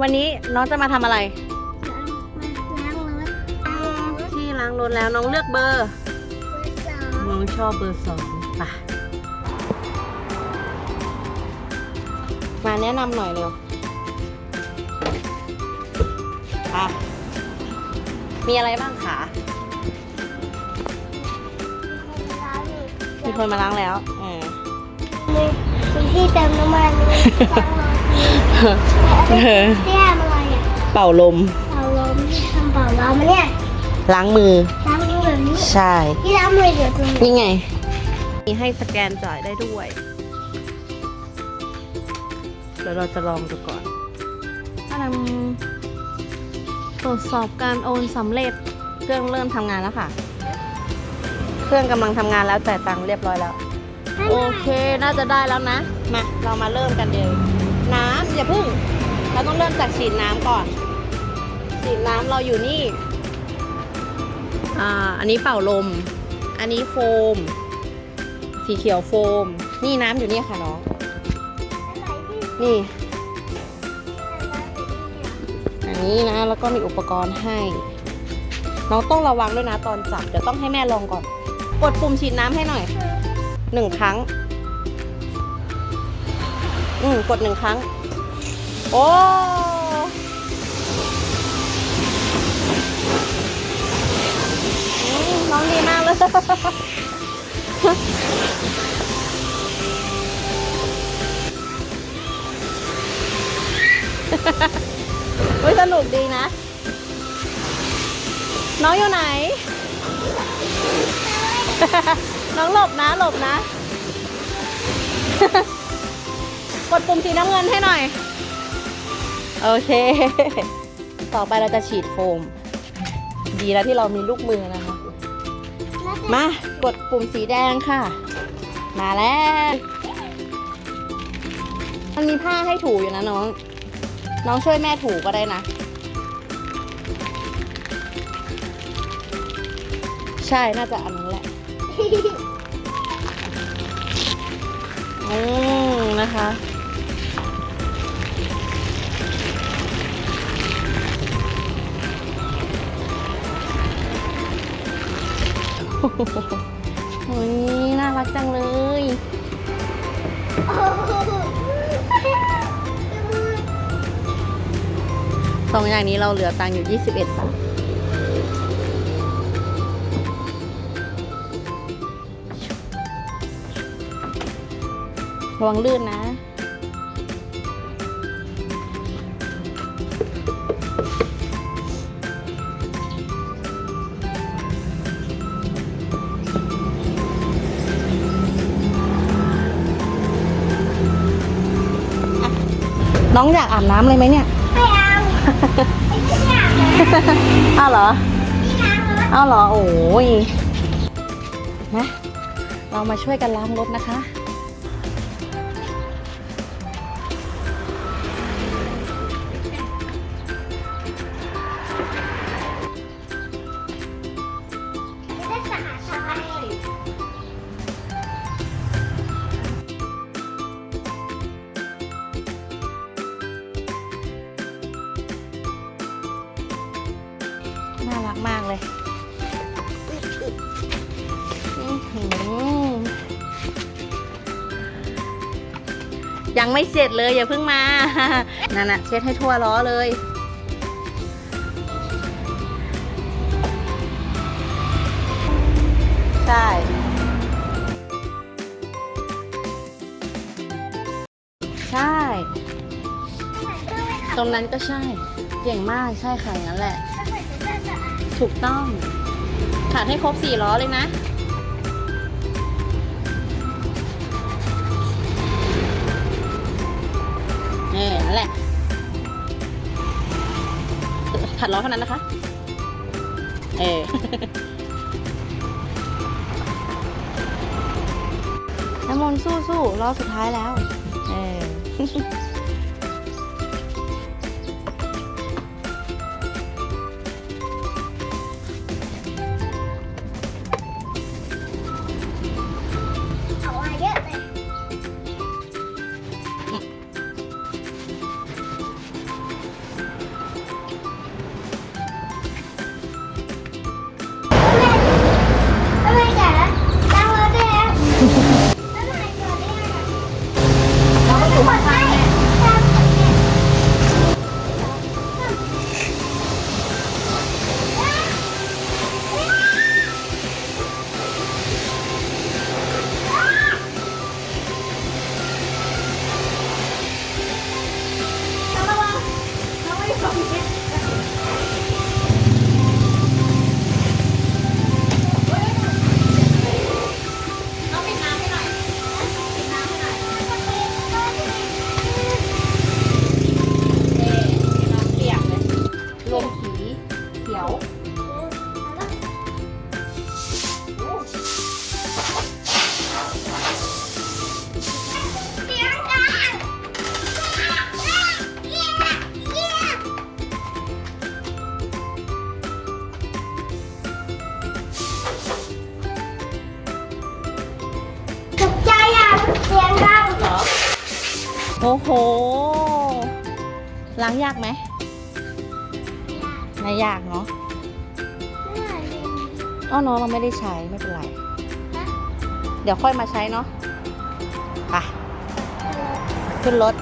วันนี้น้องจะมาทำอะไรล้างรถล้างรถที่ล้างรถแล้วน้องเลือกเบอร์สองน้องชอบเบอร์สองป่ะ มาแนะนำหน่อยเร็วอะมีอะไรบ้างคะ มีคนมาล้างแล้วเออมีมีที่เติมน้ำมันมีล้างรถมี เออที่ทำอะไรอะเป่าลม เป่าลมที่ทำเป่าลมเนี่ยล้างมือ ล้างมือแบบนี้ใช่ ที่ล้างมือเดี๋ยวตรงนี้นี่ไง มีให้สแกนจ่ายได้ด้วยเดี๋ยวเราจะลองดูก่อนถ้านำตรวจสอบการโอนสำเร็จ เครื่องเริ่มทำงานแล้วค่ะ เครื่องกำลังทำงานแล้วจ่ายตังค์เรียบร้อยแล้ว โอเค น่าจะได้แล้วนะ มา เรามาเริ่มกันเลย อย่าพึ่ง เราต้องเริ่มจากฉีดน้ำก่อน ฉีดน้ำเราอยู่นี่ อ่า อันนี้เป่าลม อันนี้โฟม สีเขียวโฟม นี่น้ำอยู่นี่ค่ะน้อง นี่ อันนี้นะ แล้วก็มีอุปกรณ์ให้ น้องต้องระวังด้วยนะตอนจับ เดี๋ยวต้องให้แม่ลองก่อน กดปุ่มฉีดน้ำให้หน่อย หนึ่งครั้ง อืมกดหนึ่งครั้ง โอ้น้องดีมากเลยเฮ้ยสนุกดีนะ น้องอยู่ไหน น้องหลบนะหลบนะ กดปุ่มสีน้ำเงินให้หน่อย โอเค ต่อไปเราจะฉีดโฟม ดีแล้วที่เรามีลูกมือนะคะ มากดปุ่มสีแดงค่ะ มาแล้ว มันมีผ้าให้ถูอยู่นะน้อง น้องช่วยแม่ถูก็ได้นะ ใช่น่าจะอันนั้นแหละอืมนะคะ โอ้ยน่ารักจังเลย สองอย่างนี้เราเหลือตังค์อยู่ 21 บาท ระวังลื่นนะ น้องอยากอาบน้ำเลยไหมเนี่ย ไม่เอาไม่อยากเลยอ้าวเหรอที่ล้างรถอ้าวเหรอ โอ้ยนะ เรามาช่วยกันล้างรถนะคะจะ เลยอื้อหือยังไม่เสร็จเลยอย่าเพิ่งมา นั่นน่ะเช็ดให้ทั่วล้อเลย ใช่ ใช่ ตรงนั้นก็ใช่ เก่งมากใช่ค่ะอย่างนั้นแหละ ถูกต้อง ขัดให้ครบสี่ล้อเลยนะนี่นั่นแหละ ขัดล้อเท่านั้นนะคะ เออน้ำมนต์สู้สู้ๆล้อสุดท้ายแล้ว เออ เสียงดังเหรอ โอ้โห ล้างยากไหมไม่ยากเนาะอ้อเนาะเราไม่ได้ใช้ไม่เป็นไร เดี๋ยวค่อยมาใช้เนาะ ไป ขึ้นรถ